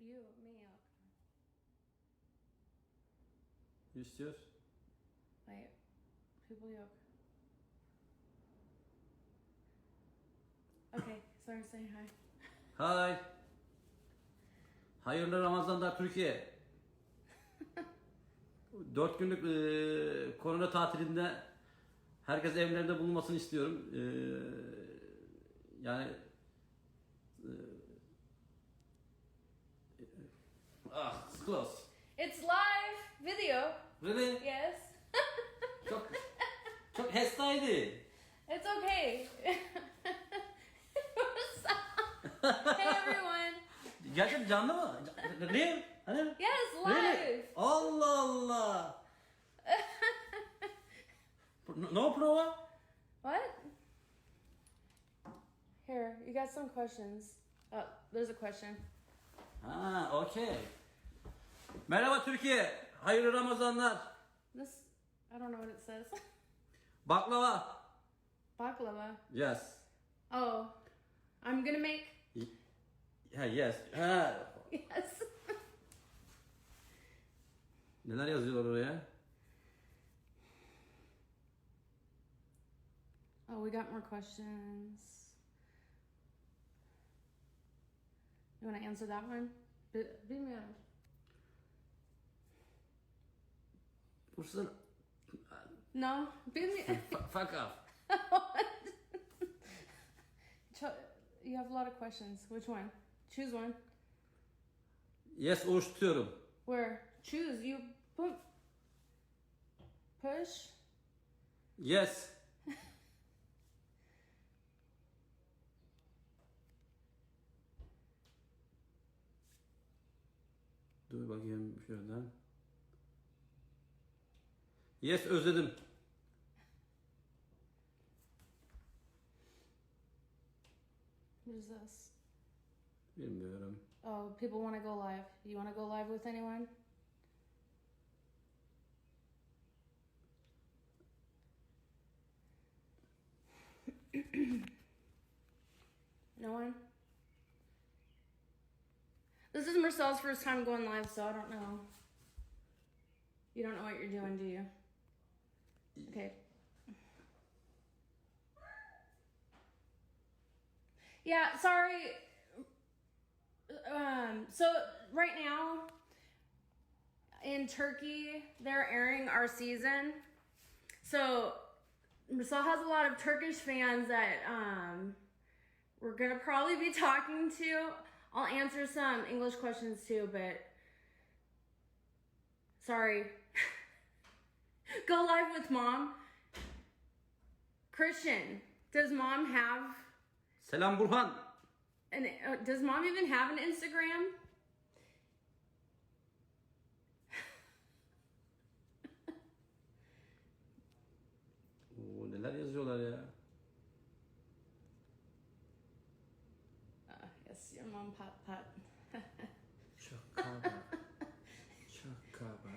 you, me yok. Ne istiyor? Wait, people yok. Okay, sorry, say hi. Hay. Hayırlı Ramazanlar Türkiye. Dört günlük e, korona tatilinde herkes evlerinde bulunmasını istiyorum. E, yani e, close. It's live video. Really? Yes. Çok çok hastaydı. it's okay. hey everyone. Gerçekten canlı mı? Real? Hani? Yes, Really? live. Allah Allah. no prova? What? Here, you got some questions. Oh, there's a question. Ah, ha, okey. Merhaba Türkiye. Hayırlı Ramazanlar. This, I don't know what it says. Baklava. Baklava. Yes. Oh, I'm gonna make. Ha, yes. Ha. Yes. Neler yazıyorlar oraya? oh, we got more questions. You want to answer that one? Bilmiyorum. Bursa No, bilmiyorum. fuck off. You have a lot of questions. Which one? Choose one. Yes, tutuyorum. Where? Choose. You pu- push. Yes. Dur bakayım şuradan. Yes özledim. What is this? Bilmiyorum. Oh, people want to go live. You want to go live with anyone? no one? This is Marcel's first time going live, so I don't know. You don't know what you're doing, do you? Okay. Yeah, sorry. Um so right now in turkey they're airing our season. So Marcel has a lot of turkish fans that um we're gonna probably be talking to. I'll answer some english questions too but sorry go live with mom christian does mom have Selam Burhan. and uh, does mom even have an Instagram? Oo, neler yazıyorlar ya. Uh, yes, your mom pot pot. Çok kaba. Çok kaba.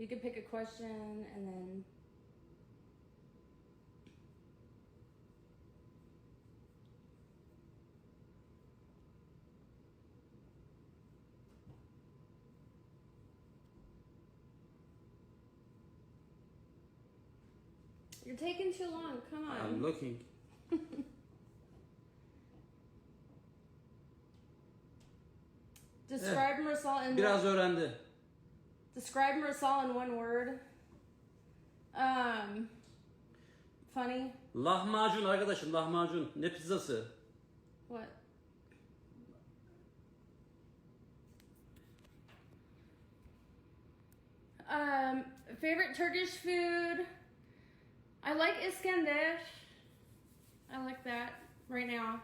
You could pick a question and then. You're taking too long. Come on. I'm looking. Describe Marcel in Biraz öğrendi. Describe Marcel in one word. Um, funny. Lahmacun arkadaşım lahmacun. Ne pizzası? What? Um, favorite Turkish food. I like Iskender. I like that right now.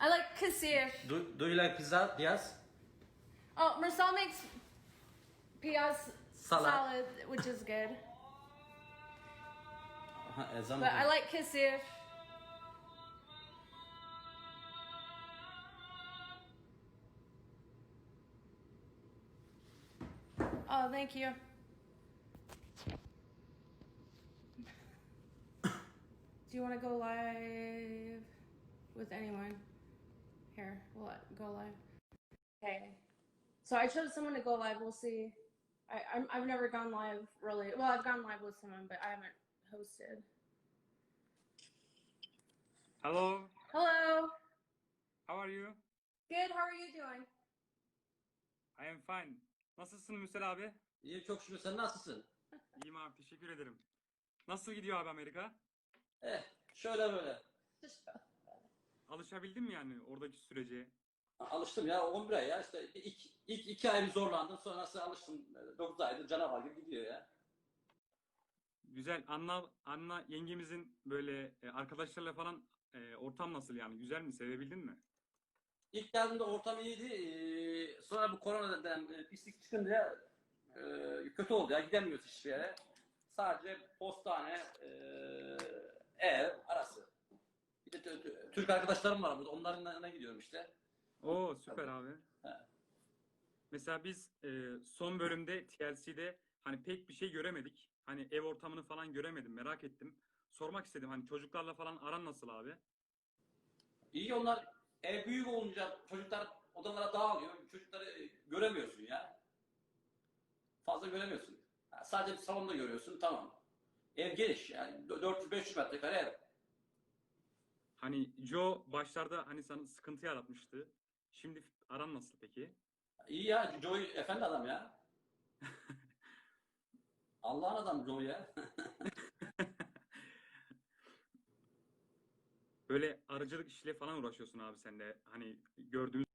I like kasir. Do, do you like pizza? Yes. Oh, Marcel makes piaz Salad. salad, which is good. But I like kasir. Oh, thank you. Do you want to go live with anyone? Here, we'll go live. Okay. So I chose someone to go live. We'll see. I, I'm, I've never gone live really. Well, I've gone live with someone, but I haven't hosted. Hello, Hello. how are you? Good. How are you doing? I am fine. Nasılsın Müsel abi? İyi çok şükür sen nasılsın? İyiyim abi, teşekkür ederim. Nasıl gidiyor abi Amerika? Eh şöyle böyle. Alışabildin mi yani oradaki sürece? Alıştım ya 11 ay ya işte ilk, ilk iki ay bir zorlandım sonrası alıştım 9 aydır canavar gibi gidiyor ya. Güzel. Anna, Anna yengemizin böyle e, arkadaşlarla falan e, ortam nasıl yani? Güzel mi? Sevebildin mi? İlk geldiğimde ortam iyiydi ee, sonra bu korona denen e, pislik çıkınca e, kötü oldu ya gidemiyoruz hiçbir yere. Sadece postane, e, ev arası. Bir de Türk arkadaşlarım var burada onların yanına gidiyorum işte. Oo süper abi. He. Mesela biz e, son bölümde TLC'de hani pek bir şey göremedik. Hani ev ortamını falan göremedim. Merak ettim. Sormak istedim. Hani çocuklarla falan aran nasıl abi? İyi onlar ev büyük olunca çocuklar odalara dağılıyor. Çocukları e, göremiyorsun ya. Fazla göremiyorsun. Ha, sadece bir salonda görüyorsun tamam. Ev geniş yani 400-500 metrekare ev. Hani Joe başlarda hani sana sıkıntı yaratmıştı. Şimdi aran nasıl peki? İyi ya Joey efendi adam ya. Allah'ın adamı Joey ya. Böyle arıcılık işiyle falan uğraşıyorsun abi sen de. Hani gördüğümüz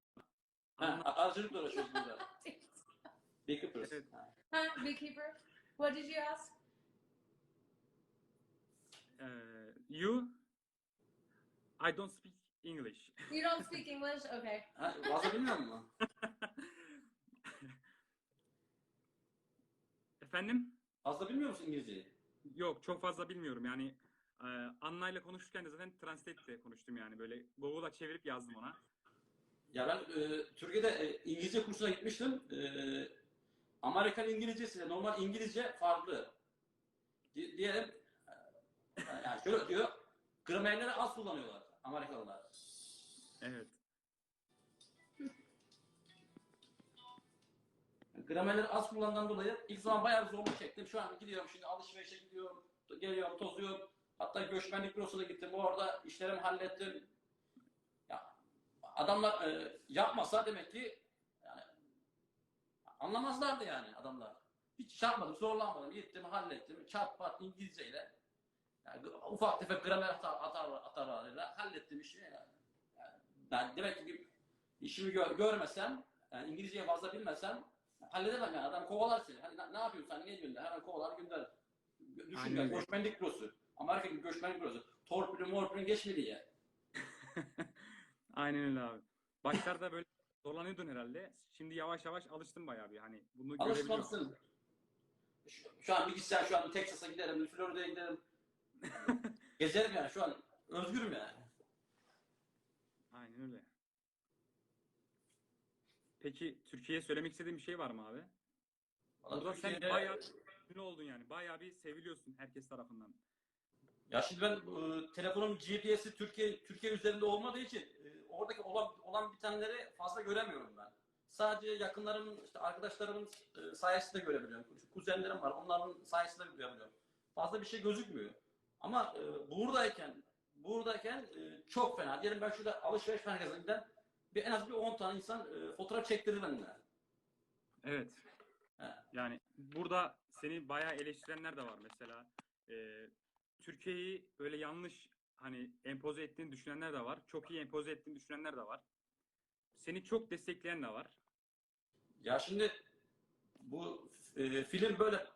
ha, arıcılıkla uğraşıyoruz burada. Beekeepers. Evet. Ha. Beekeeper. What did you ask? Eee, you I don't speak English. You don't speak English? Okay. Ha, fazla bilmiyor musun? Efendim? Fazla bilmiyor musun İngilizceyi? Yok çok fazla bilmiyorum yani. eee Anna ile konuşurken de zaten translate ile konuştum yani böyle Google'a çevirip yazdım ona. Ya ben e, Türkiye'de e, İngilizce kursuna gitmiştim. E, Amerikan İngilizcesi normal İngilizce farklı. Di- diyelim e, yani şöyle diyor gramerleri az kullanıyorlar Amerikalılar. Evet. Gramerleri az kullandığından dolayı ilk zaman bayağı bir zorluk çektim. Şu an gidiyorum şimdi alışverişe gidiyorum, geliyorum, tozuyorum. Hatta göçmenlik bürosuna gittim. Orada işlerimi hallettim. Ya adamlar e, yapmasa demek ki yani anlamazlardı yani adamlar. Hiç çarpmadım, zorlanmadım. Gittim, hallettim. Çarp pat İngilizceyle. Yani ufak tefek gramer hata, hata, hatalarıyla hallettim işi. Yani, yani ben demek ki işimi gö- görmesem, yani İngilizceyi fazla bilmesem halledemem yani. Adam kovalar seni. Hani ne, ne yapıyorsun sen? Niye gönder? Hemen kovalar gönder. Düşün ya göçmenlik bürosu. Amerika gibi göçmenlik bürosu. Torpilin morpilin geçmedi ya. Aynen öyle abi. Başlarda böyle zorlanıyordun herhalde. Şimdi yavaş yavaş alıştın bayağı bir hani bunu. Alışmalısın. Şu, şu an gitsen şu an Texas'a giderim, Florida'ya giderim. Gezerim yani şu an. Özgürüm yani. Aynen öyle. Peki Türkiye'ye söylemek istediğin bir şey var mı abi? Valla Burada sen Türkiye'de- bayağı ünlü oldun yani. Bayağı bir seviliyorsun herkes tarafından. Ya şimdi ben e, telefonum GPS'i Türkiye Türkiye üzerinde olmadığı için e, oradaki olan olan bitenleri fazla göremiyorum ben. Sadece yakınlarımın, işte arkadaşlarımın e, sayesinde görebiliyorum. Kuzenlerim var, onların sayesinde görebiliyorum. Fazla bir şey gözükmüyor. Ama e, buradayken buradayken e, çok fena. Diyelim ben şurada alışveriş merkezine giden bir en az bir 10 tane insan e, fotoğraf çektirdi benimle. Evet. He. Yani burada seni bayağı eleştirenler de var mesela. Ee, Türkiye'yi böyle yanlış hani empoze ettiğini düşünenler de var. Çok iyi empoze ettiğini düşünenler de var. Seni çok destekleyen de var. Ya şimdi bu e, film böyle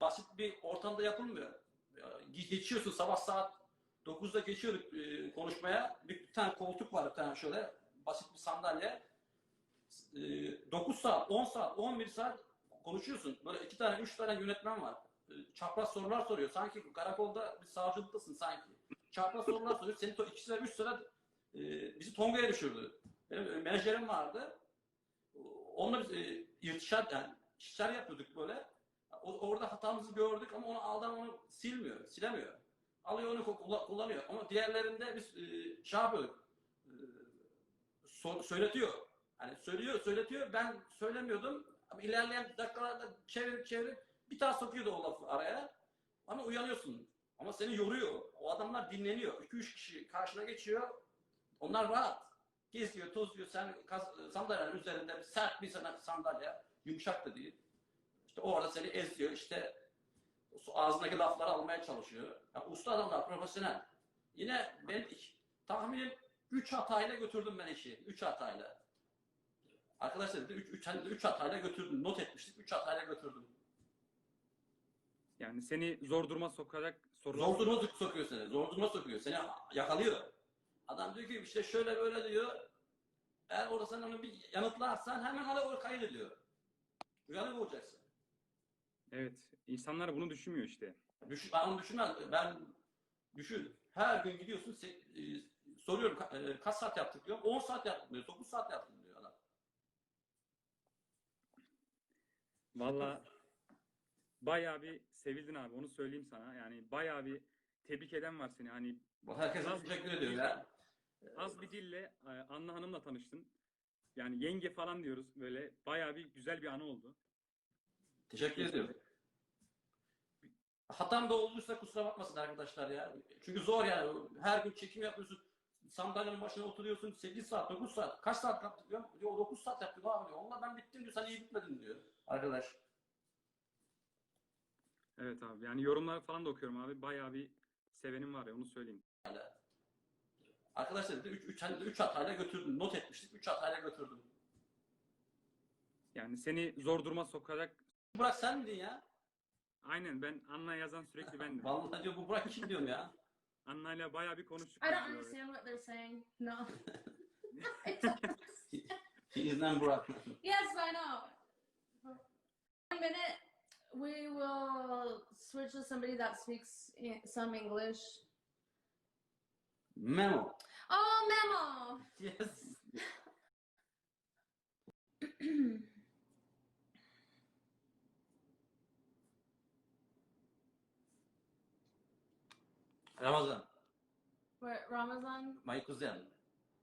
basit bir ortamda yapılmıyor. Geçiyorsun sabah saat 9'da geçiyorduk e, konuşmaya. Bir tane koltuk var bir tane şöyle basit bir sandalye. E, 9 saat, 10 saat, 11 saat konuşuyorsun. Böyle iki tane, üç tane yönetmen var. E, çapraz sorular soruyor. Sanki karakolda bir savcılıktasın sanki. Çapraz sorular soruyor. Seni to- iki sıra, üç sıra e, bizi Tonga'ya düşürdü. Benim menajerim vardı. Onunla biz e, irtişat yani işler yapıyorduk böyle. Orada hatamızı gördük ama onu aldan onu silmiyor, silemiyor. alıyor onu kullan- kullanıyor. Ama diğerlerinde biz e, şey yapıyorduk. E, so- söyletiyor. Hani söylüyor, söyletiyor. Ben söylemiyordum. Ama ilerleyen dakikalarda çevirip çevirip bir daha sokuyordu o lafı araya. Ama uyanıyorsun. Ama seni yoruyor. O adamlar dinleniyor. 2-3 kişi karşına geçiyor. Onlar rahat. Geziyor, tozuyor. Sen kas- sandalyenin üzerinde sert bir sandalye. Yumuşak da değil. İşte orada seni eziyor. İşte ağzındaki lafları almaya çalışıyor. Ya usta adamlar, profesyonel. Yine ben tahminim 3 hatayla götürdüm ben işi. 3 hatayla. Arkadaşlar dedi 3 3 3 hatayla götürdüm. Not etmiştik. 3 hatayla götürdüm. Yani seni zor duruma sokacak sorular. Zor duruma sok- sokuyor seni. Zor duruma sokuyor. Seni yakalıyor. Adam diyor ki işte şöyle böyle diyor. Eğer orada sen onu bir yanıtlarsan hemen hala o kaydediyor. Uyanık olacaksın. Evet. İnsanlar bunu düşünmüyor işte. Düşün, ben onu düşünmem. Ben düşün. Her gün gidiyorsun se- e, soruyorum e, kaç saat yaptık diyor. 10 saat yaptım diyor. 9 saat yaptım diyor adam. Valla bayağı bir sevildin abi onu söyleyeyim sana. Yani bayağı bir tebrik eden var seni. Hani Herkese Az- teşekkür ediyorum ya. az bir dille e, Anna Hanım'la tanıştın. Yani yenge falan diyoruz böyle. Bayağı bir güzel bir anı oldu. Teşekkür ediyorum. Hatam da olduysa kusura bakmasın arkadaşlar ya. Çünkü zor yani. Her gün çekim yapıyorsun. Sandalyenin başına oturuyorsun. 8 saat, 9 saat. Kaç saat yaptık diyor. Diyor 9 saat yaptık abi diyor. Onunla ben bittim diyor. Sen iyi bitmedin diyor. Arkadaş. Evet abi. Yani yorumlar falan da okuyorum abi. Bayağı bir sevenim var ya onu söyleyeyim. Arkadaşlar dedi 3 3 3 hatayla götürdüm. Not etmiştik. 3 hatayla götürdüm. Yani seni zor duruma sokacak. Burak sen miydin ya? Aynen ben Anna yazan sürekli bendim. Vallahi diyor bu Burak kim diyorum ya. Anna ile bayağı bir konuştuk. I don't biz böyle. understand what they're saying. No. İzlen Burak. yes, I know. One minute, we will switch to somebody that speaks some English. Memo. Oh, Memo! Yes. Ramazan. What, Ramazan? My cousin.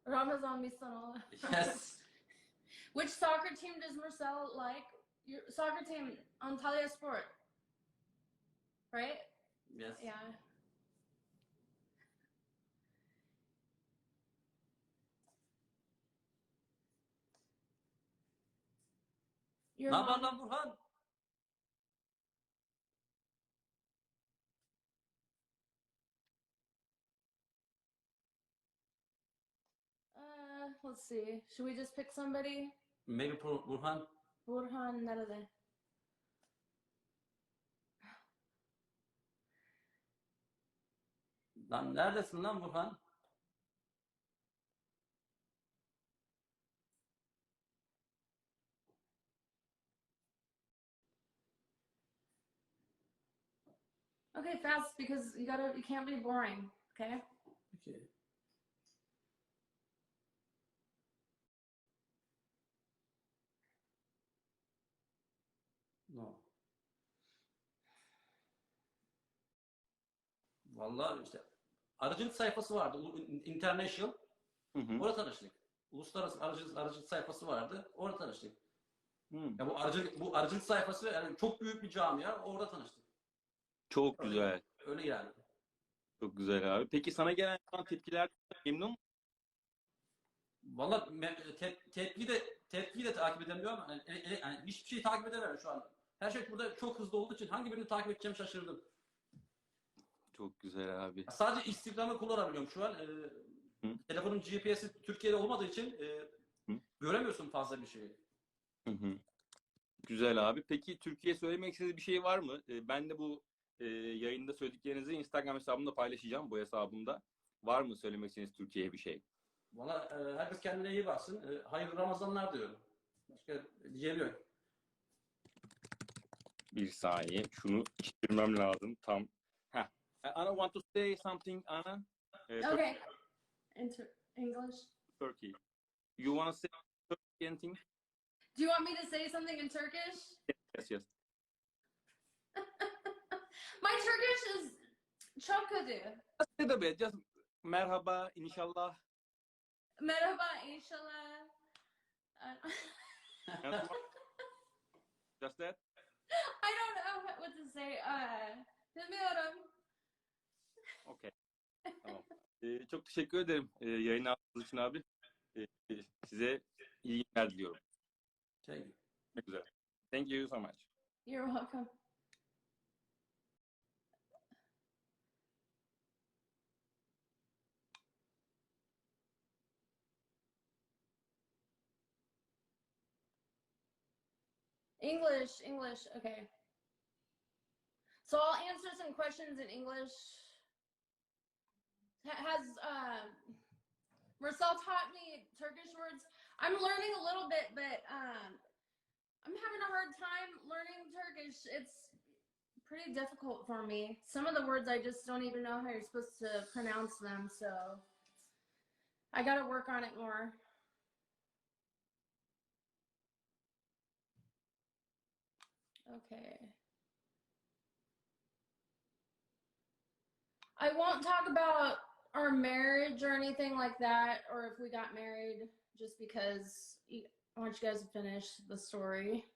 Ramazan Misanola. Yes. Which soccer team does Marcel like? Your soccer team, Antalya Sport. Right? Yes. Yeah. Your Ne haber mom, lan Burhan? Let's see. Should we just pick somebody? Maybe Bur- Burhan. Burhan nerede? Lan neredesin lan Burhan? Okay, fast because you gotta. You can't be boring. Okay. Okay. Vallahi işte aracılık sayfası vardı. International. Hı hı. Orada tanıştık. Uluslararası aracılık, aracılık sayfası vardı. Orada tanıştık. Hı. Ya bu aracılık, bu aracılık sayfası yani çok büyük bir camia. Orada tanıştık. Çok güzel. Öyle yani. Çok güzel abi. Peki sana gelen tepkiler memnun musun? Valla te- tepki de tepkiyi de takip edemiyorum. Yani, e- e- yani hiçbir şeyi takip edemiyorum şu an. Her şey burada çok hızlı olduğu için hangi birini takip edeceğim şaşırdım. Çok güzel abi. Sadece Instagram'ı kullanabiliyorum şu an. Ee, Hı. telefonun GPS'i Türkiye'de olmadığı için e, Hı. göremiyorsun fazla bir şeyi. Hı hı. Güzel abi. Peki Türkiye söylemek istediğiniz bir şey var mı? Ee, ben de bu e, yayında söylediklerinizi Instagram hesabımda paylaşacağım bu hesabımda. Var mı söylemek istediğiniz Türkiye'ye bir şey? Valla e, herkes kendine iyi baksın. E, hayırlı Ramazanlar diyorum. Başka diyeceğim yok. Bir saniye. Şunu çevirmem lazım. Tam. Heh. Ana want to say something Anna. Ee, Okay. Inter- English. Turkey. You want to say anything? Do you want me to say something in Turkish? Yes, yes. My Turkish is Çok kötü. Just a bit. Just merhaba, inşallah. Merhaba inşallah. Just that. I don't know what to say. Uh, bilmiyorum. Okay. Tamam. Ee, çok teşekkür ederim e, yayın aldığınız için abi. Ee, size iyi günler diliyorum. Şey, Görüşmek üzere. Thank you so much. You're welcome. English, English, okay. So I'll answer some questions in English. Ha- Has um, Marcel taught me Turkish words? I'm learning a little bit, but um, I'm having a hard time learning Turkish. It's pretty difficult for me. Some of the words I just don't even know how you're supposed to pronounce them, so I got to work on it more. Okay. I won't talk about our marriage or anything like that, or if we got married, just because you- I want you guys to finish the story.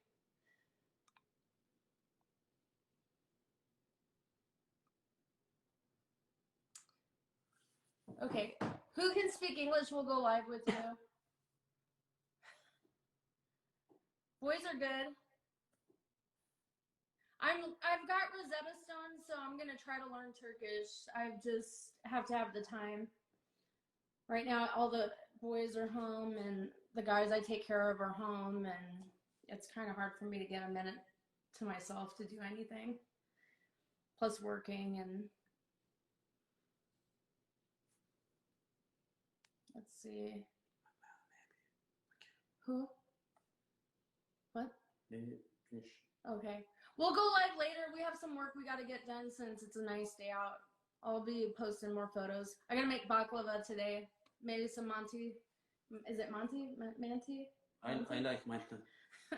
Okay, who can speak English? We'll go live with you. Boys are good. I'm I've got Rosetta Stone, so I'm gonna try to learn Turkish. I've just have to have the time. Right now, all the boys are home, and the guys I take care of are home, and it's kind of hard for me to get a minute to myself to do anything. Plus working and let's see. Who? What? Okay. We'll go live later. We have some work we got to get done since it's a nice day out. I'll be posting more photos. I gotta make baklava today. Maybe some Monty. Is it Monty? Ma- Manti? I, I like my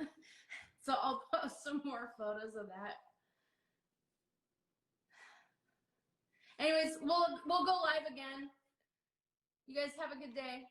So I'll post some more photos of that. Anyways, we'll we'll go live again. You guys have a good day.